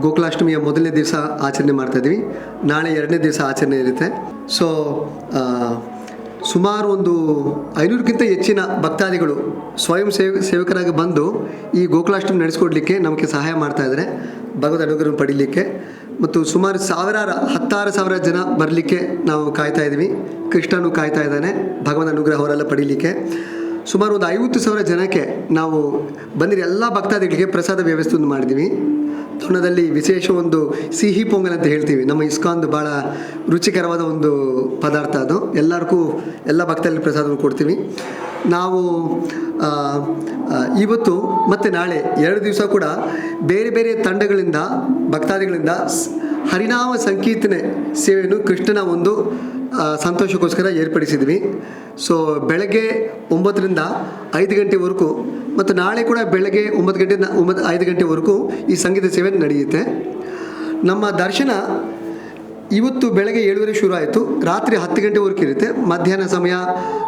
ಗೋಕುಲಾಷ್ಟಮಿಯ ಮೊದಲನೇ ದಿವಸ ಆಚರಣೆ ಮಾಡ್ತಾ ಇದ್ದೀವಿ. ನಾಳೆ ಎರಡನೇ ದಿವಸ ಆಚರಣೆ ಇರುತ್ತೆ. ಸೊ ಸುಮಾರು ಒಂದು ಐನೂರಕ್ಕಿಂತ ಹೆಚ್ಚಿನ ಭಕ್ತಾದಿಗಳು ಸ್ವಯಂ ಸೇವ, ಸೇವಕರಾಗಿ ಬಂದು ಈ ಗೋಕುಲಾಷ್ಟಮಿ ನಡೆಸ್ಕೊಡ್ಲಿಕ್ಕೆ ನಮಗೆ ಸಹಾಯ ಮಾಡ್ತಾ ಇದ್ದಾರೆ. ಭಗವದ್ ಅನುಗ್ರಹ ಪಡೀಲಿಕ್ಕೆ. ಮತ್ತು ಸುಮಾರು ಸಾವಿರಾರು, ಹತ್ತಾರು ಸಾವಿರ ಜನ ಬರಲಿಕ್ಕೆ ನಾವು ಕಾಯ್ತಾ ಇದ್ದೀವಿ. ಕೃಷ್ಣನು ಕಾಯ್ತಾ ಇದ್ದಾನೆ. ಭಗವದ್ ಅನುಗ್ರಹ ಅವರೆಲ್ಲ ಪಡೀಲಿಕ್ಕೆ. ಸುಮಾರು ಒಂದು ಐವತ್ತು ಸಾವಿರ ಜನಕ್ಕೆ ನಾವು ಬಂದಿರೋ ಎಲ್ಲ ಭಕ್ತಾದಿಗಳಿಗೆ ಪ್ರಸಾದ ವ್ಯವಸ್ಥೆ ಒಂದು ಮಾಡಿದ್ದೀವಿ. ತೋಣದಲ್ಲಿ ವಿಶೇಷ ಒಂದು ಸಿಹಿ ಪೊಂಗಲ್ ಅಂತ ಹೇಳ್ತೀವಿ. ನಮ್ಮ ಇಸ್ಕಾನ್ದು ಭಾಳ ರುಚಿಕರವಾದ ಒಂದು ಪದಾರ್ಥ ಅದು. ಎಲ್ಲರಿಗೂ, ಎಲ್ಲ ಭಕ್ತರಲ್ಲಿ ಪ್ರಸಾದವನ್ನು ಕೊಡ್ತೀವಿ. ನಾವು ಇವತ್ತು ಮತ್ತು ನಾಳೆ ಎರಡು ದಿವಸ ಕೂಡ ಬೇರೆ ಬೇರೆ ತಂಡಗಳಿಂದ, ಭಕ್ತಾದಿಗಳಿಂದ ಹರಿನಾಮ ಸಂಕೀರ್ತನೆ ಸೇವೆಯನ್ನು ಕೃಷ್ಣನ ಒಂದು ಸಂತೋಷಕ್ಕೋಸ್ಕರ ಏರ್ಪಡಿಸಿದ್ವಿ. ಸೊ ಬೆಳಗ್ಗೆ ಒಂಬತ್ತರಿಂದ ಐದು ಗಂಟೆವರೆಗೂ ಮತ್ತು ನಾಳೆ ಕೂಡ ಬೆಳಗ್ಗೆ ಒಂಬತ್ತು ಗಂಟೆ, ಒಂಬತ್ತು, ಐದು ಗಂಟೆವರೆಗೂ ಈ ಸಂಗೀತ ಸೇವೆ ನಡೆಯುತ್ತೆ. ನಮ್ಮ ದರ್ಶನ ಇವತ್ತು ಬೆಳಗ್ಗೆ ಏಳುವರೆ ಶುರು ಆಯಿತು ರಾತ್ರಿ ಹತ್ತು ಗಂಟೆವರೆಗೂ ಇರುತ್ತೆ. ಮಧ್ಯಾಹ್ನ ಸಮಯ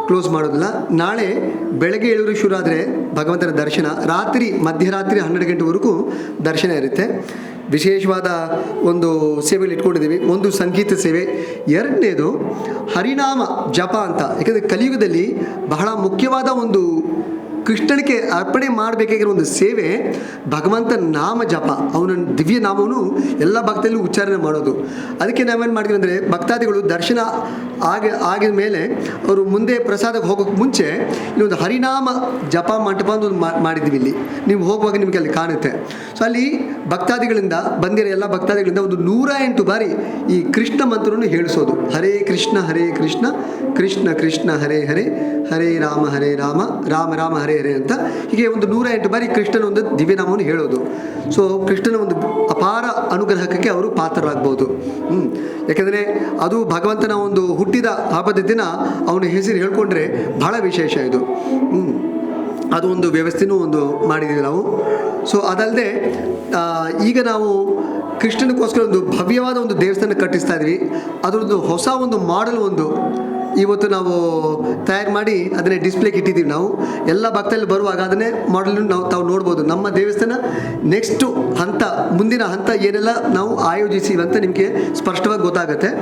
ಕ್ಲೋಸ್ ಮಾಡೋದಿಲ್ಲ. ನಾಳೆ ಬೆಳಗ್ಗೆ ಏಳುವರೆ ಶುರು ಆದರೆ ಭಗವಂತನ ದರ್ಶನ. ರಾತ್ರಿ, ಮಧ್ಯರಾತ್ರಿ ಹನ್ನೆರಡು ಗಂಟೆವರೆಗೂ ದರ್ಶನ ಇರುತ್ತೆ. ವಿಶೇಷವಾದ ಒಂದು ಸೇವೆಯಲ್ಲಿ ಇಟ್ಕೊಂಡಿದ್ದೀವಿ. ಒಂದು ಸಂಗೀತ ಸೇವೆ. ಎರಡನೇದು ಹರಿನಾಮ ಜಪ ಅಂತ. ಯಾಕಂದರೆ ಕಲಿಯುಗದಲ್ಲಿ ಬಹಳ ಮುಖ್ಯವಾದ ಒಂದು ಕೃಷ್ಣನಿಗೆ ಅರ್ಪಣೆ ಮಾಡಬೇಕಾಗಿರೋ ಒಂದು ಸೇವೆ ಭಗವಂತ ನಾಮ ಜಪ. ಅವನ ದಿವ್ಯ ನಾಮವನ್ನು ಎಲ್ಲ ಭಕ್ತಲ್ಲೂ ಉಚ್ಚಾರಣೆ ಮಾಡೋದು. ಅದಕ್ಕೆ ನಾವೇನು ಮಾಡಿದ್ವಿ ಅಂದರೆ ಭಕ್ತಾದಿಗಳು ದರ್ಶನ ಆಗಿ, ಆಗಿದ ಮೇಲೆ ಅವರು ಮುಂದೆ ಪ್ರಸಾದಕ್ಕೆ ಹೋಗೋಕ್ಕೆ ಮುಂಚೆ ಇನ್ನೊಂದು ಹರಿನಾಮ ಜಪ ಮಂಟಪ ಅಂತ ಒಂದು ಮಾಡಿದ್ವಿ ಇಲ್ಲಿ. ನೀವು ಹೋಗುವಾಗ ನಿಮಗೆ ಅಲ್ಲಿ ಕಾಣುತ್ತೆ. ಸೊ ಅಲ್ಲಿ ಭಕ್ತಾದಿಗಳಿಂದ ಬಂದಿರೋ ಎಲ್ಲ ಭಕ್ತಾದಿಗಳಿಂದ ಒಂದು ನೂರ ಎಂಟು ಬಾರಿ ಈ ಕೃಷ್ಣ ಮಂತ್ರವನ್ನು ಹೇಳಿಸೋದು. ಹರೇ ಕೃಷ್ಣ ಹರೇ ಕೃಷ್ಣ ಕೃಷ್ಣ ಕೃಷ್ಣ, ಹರೇ ಹರೇ ಹರೇ ರಾಮ ಹರೇ ರಾಮ ರಾಮ ರಾಮ, ಹರೇ ಹರೇ ಅಂತ ಹೀಗೆ ಒಂದು ನೂರ ಎಂಟು ಬಾರಿ ಕೃಷ್ಣನ ಒಂದು ದಿವ್ಯನಾಮವನ್ನು ಹೇಳೋದು. ಸೊ ಕೃಷ್ಣನ ಒಂದು ಅಪಾರ ಅನುಗ್ರಹಕ್ಕೆ ಅವರು ಪಾತ್ರರಾಗ್ಬೋದು. ಹ್ಞೂ ಯಾಕೆಂದರೆ ಅದು ಭಗವಂತನ ಒಂದು ಹುಟ್ಟಿದ ಹಬ್ಬದ ದಿನ ಅವನ ಹೆಸರು ಹೇಳ್ಕೊಂಡ್ರೆ ಬಹಳ ವಿಶೇಷ ಇದು. ಹ್ಞೂ ಅದು ಒಂದು ವ್ಯವಸ್ಥೆನೂ ಒಂದು ಮಾಡಿದ್ದೀವಿ ನಾವು. ಸೊ ಅದಲ್ಲದೆ ಈಗ ನಾವು ಕೃಷ್ಣನಿಗೋಸ್ಕರ ಒಂದು ಭವ್ಯವಾದ ಒಂದು ದೇವಸ್ಥಾನ ಕಟ್ಟಿಸ್ತಾ ಇದ್ವಿ. ಅದರದ್ದು ಹೊಸ ಒಂದು ಮಾಡೆಲ್ ಒಂದು ಇವತ್ತು ನಾವು ತಯಾರು ಮಾಡಿ ಅದನ್ನೇ ಡಿಸ್ಪ್ಲೇಗೆ ಇಟ್ಟಿದ್ದೀವಿ ನಾವು. ಎಲ್ಲ ಭಕ್ತರಲ್ಲಿ ಬರುವಾಗ ಅದನ್ನೇ ಮಾಡೆಲ್ ನಾವು ತಾವು ನೋಡ್ಬೋದು. ನಮ್ಮ ದೇವಸ್ಥಾನ ನೆಕ್ಸ್ಟು ಹಂತ, ಮುಂದಿನ ಹಂತ ಏನೆಲ್ಲ ನಾವು ಆಯೋಜಿಸೀವಿ ಅಂತ ನಿಮಗೆ ಸ್ಪಷ್ಟವಾಗಿ ಗೊತ್ತಾಗುತ್ತೆ.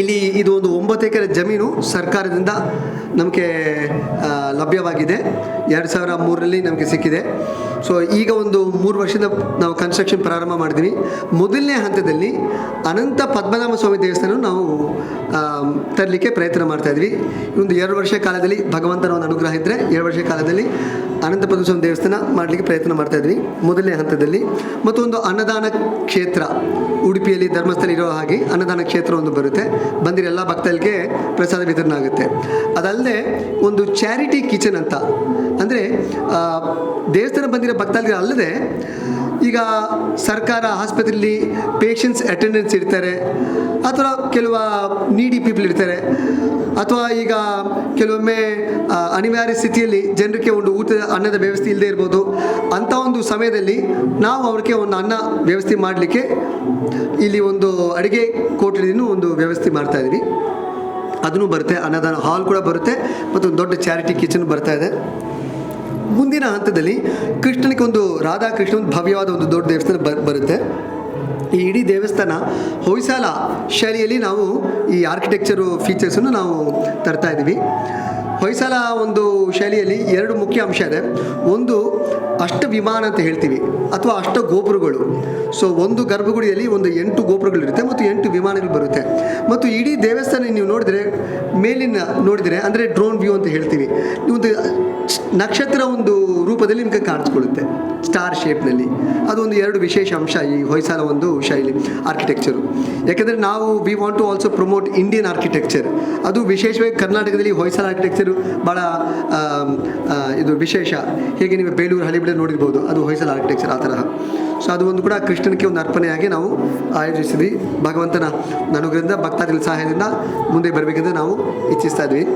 ಇಲ್ಲಿ ಇದು ಒಂದು ಒಂಬತ್ತು ಎಕರೆ ಜಮೀನು ಸರ್ಕಾರದಿಂದ ನಮಗೆ ಲಭ್ಯವಾಗಿದೆ. ಎರಡು ಸಾವಿರ ಮೂರರಲ್ಲಿ ನಮಗೆ ಸಿಕ್ಕಿದೆ. ಸೊ ಈಗ ಒಂದು ಮೂರು ವರ್ಷದ ನಾವು ಕನ್ಸ್ಟ್ರಕ್ಷನ್ ಪ್ರಾರಂಭ ಮಾಡಿದ್ವಿ ಮೊದಲನೇ ಹಂತದಲ್ಲಿ ಅನಂತ ಪದ್ಮನಾಭ ಸ್ವಾಮಿ ದೇವಸ್ಥಾನ ನಾವು ತರಲಿಕ್ಕೆ ಪ್ರಯತ್ನ ಮಾಡ್ತಾ ಇದ್ವಿ. ಒಂದು ಎರಡು ವರ್ಷ ಕಾಲದಲ್ಲಿ ಭಗವಂತನ ಒಂದು ಅನುಗ್ರಹ ಇದ್ದರೆ ಎರಡು ವರ್ಷ ಕಾಲದಲ್ಲಿ ಅನಂತ ದೇವಸ್ಥಾನ ಮಾಡಲಿಕ್ಕೆ ಪ್ರಯತ್ನ ಮಾಡ್ತಾ ಇದ್ವಿ ಮೊದಲನೇ ಹಂತದಲ್ಲಿ. ಮತ್ತು ಒಂದು ಅನ್ನದಾನ ಕ್ಷೇತ್ರ, ಉಡುಪಿಯಲ್ಲಿ ಧರ್ಮಸ್ಥಳ ಇರೋ ಹಾಗೆ ಅನ್ನದಾನ ಕ್ಷೇತ್ರ ಒಂದು ಬರುತ್ತೆ. ಬಂದಿರೋ ಎಲ್ಲ ಭಕ್ತರಿಗೆ ಪ್ರಸಾದ ವಿತರಣೆ ಆಗುತ್ತೆ. ಅದಲ್ಲದೆ ಒಂದು ಚಾರಿಟಿ ಕಿಚನ್ ಅಂತ. ಅಂದರೆ ದೇವಸ್ಥಾನ ಬಂದಿರೋ ಭಕ್ತರಿಗೆ ಅಲ್ಲದೆ ಈಗ ಸರ್ಕಾರ ಆಸ್ಪತ್ರೆಯಲ್ಲಿ ಪೇಷಂಟ್ಸ್ ಅಟೆಂಡೆನ್ಸ್ ಇರ್ತಾರೆ, ಅಥವಾ ಕೆಲವು ನೀಡಿ ಪೀಪಲ್ ಇರ್ತಾರೆ, ಅಥವಾ ಈಗ ಕೆಲವೊಮ್ಮೆ ಅನಿವಾರ್ಯ ಸ್ಥಿತಿಯಲ್ಲಿ ಜನರಿಗೆ ಒಂದು ಊಟದ ಅನ್ನದ ವ್ಯವಸ್ಥೆ ಇಲ್ಲದೆ ಇರ್ಬೋದು, ಅಂಥ ಒಂದು ಸಮಯದಲ್ಲಿ ನಾವು ಅವ್ರಿಗೆ ಒಂದು ಅನ್ನ ವ್ಯವಸ್ಥೆ ಮಾಡಲಿಕ್ಕೆ ಇಲ್ಲಿ ಒಂದು ಅಡುಗೆ ಕೋಟಲಿನೂ ಒಂದು ವ್ಯವಸ್ಥೆ ಮಾಡ್ತಾ ಇದ್ದೀವಿ. ಅದನ್ನು ಬರುತ್ತೆ, ಅನ್ನದಾನ ಹಾಲ್ ಕೂಡ ಬರುತ್ತೆ, ಮತ್ತು ಒಂದು ದೊಡ್ಡ ಚಾರಿಟಿ ಕಿಚನ್ ಬರ್ತಾ ಇದೆ. ಮುಂದಿನ ಹಂತದಲ್ಲಿ ಕೃಷ್ಣನಿಗೆ ಒಂದು ರಾಧಾಕೃಷ್ಣ, ಒಂದು ಭವ್ಯವಾದ ಒಂದು ದೊಡ್ಡ ದೇವಸ್ಥಾನ ಬರುತ್ತೆ. ಈ ಇಡೀ ದೇವಸ್ಥಾನ ಹೊಯ್ಸಾಲ ಶೈಲಿಯಲ್ಲಿ ನಾವು ಈ ಆರ್ಕಿಟೆಕ್ಚರು ಫೀಚರ್ಸನ್ನು ನಾವು ತರ್ತಾ ಇದ್ದೀವಿ. ಹೊಯ್ಸಳ ಒಂದು ಶೈಲಿಯಲ್ಲಿ ಎರಡು ಮುಖ್ಯ ಅಂಶ ಇದೆ. ಒಂದು ಅಷ್ಟ ವಿಮಾನ ಅಂತ ಹೇಳ್ತೀವಿ, ಅಥವಾ ಅಷ್ಟ ಗೋಪುರಗಳು. ಸೊ ಒಂದು ಗರ್ಭಗುಡಿಯಲ್ಲಿ ಒಂದು ಎಂಟು ಗೋಪುರಗಳಿರುತ್ತೆ ಮತ್ತು ಎಂಟು ವಿಮಾನಗಳು ಬರುತ್ತೆ. ಮತ್ತು ಇಡೀ ದೇವಸ್ಥಾನ ನೀವು ನೋಡಿದರೆ, ಮೇಲಿನ ನೋಡಿದರೆ, ಅಂದರೆ ಡ್ರೋನ್ ವ್ಯೂ ಅಂತ ಹೇಳ್ತೀವಿ, ಒಂದು ನಕ್ಷತ್ರ ಒಂದು ರೂಪದಲ್ಲಿ ನಿಮಗೆ ಕಾಣಿಸ್ಕೊಳ್ಳುತ್ತೆ ಸ್ಟಾರ್ ಶೇಪ್ನಲ್ಲಿ ಅದೊಂದು ಎರಡು ವಿಶೇಷ ಅಂಶ ಈ ಹೊಯ್ಸಾಲ ಒಂದು ಶೈಲಿ ಆರ್ಕಿಟೆಕ್ಚರು ಯಾಕೆಂದರೆ ನಾವು we want to also promote Indian architecture ಅದು ವಿಶೇಷವಾಗಿ ಕರ್ನಾಟಕದಲ್ಲಿ ಹೊಯ್ಸಾಲ ಆರ್ಕಿಟೆಕ್ಚರು ಭಾಳ ಆಮ್, ಆ, ಇದು ವಿಶೇಷ. ಹೇಗೆ ನೀವು ಬೇಲೂರು ಹಳಿಬಿಡ ನೋಡಿರ್ಬೋದು. ಅದು ಹೊಯ್ಸಳ ಆರ್ಕಿಟೆಕ್ಚರ್ ಆ ತರಹ. ಸೊ ಅದು ಒಂದು ಕೂಡ ಕೃಷ್ಣನಿಗೆ ಒಂದು ಅರ್ಪಣೆಯಾಗಿ ನಾವು ಆಯೋಜಿಸಿದ್ವಿ. ಭಗವಂತನ ಅನುಗ್ರಹದಿಂದ ಭಕ್ತಾದಿಗಳ ಸಹಾಯದಿಂದ ಮುಂದೆ ಬರಬೇಕೆಂದು ನಾವು ಇಚ್ಛಿಸ್ತಾ ಇದ್ವಿ.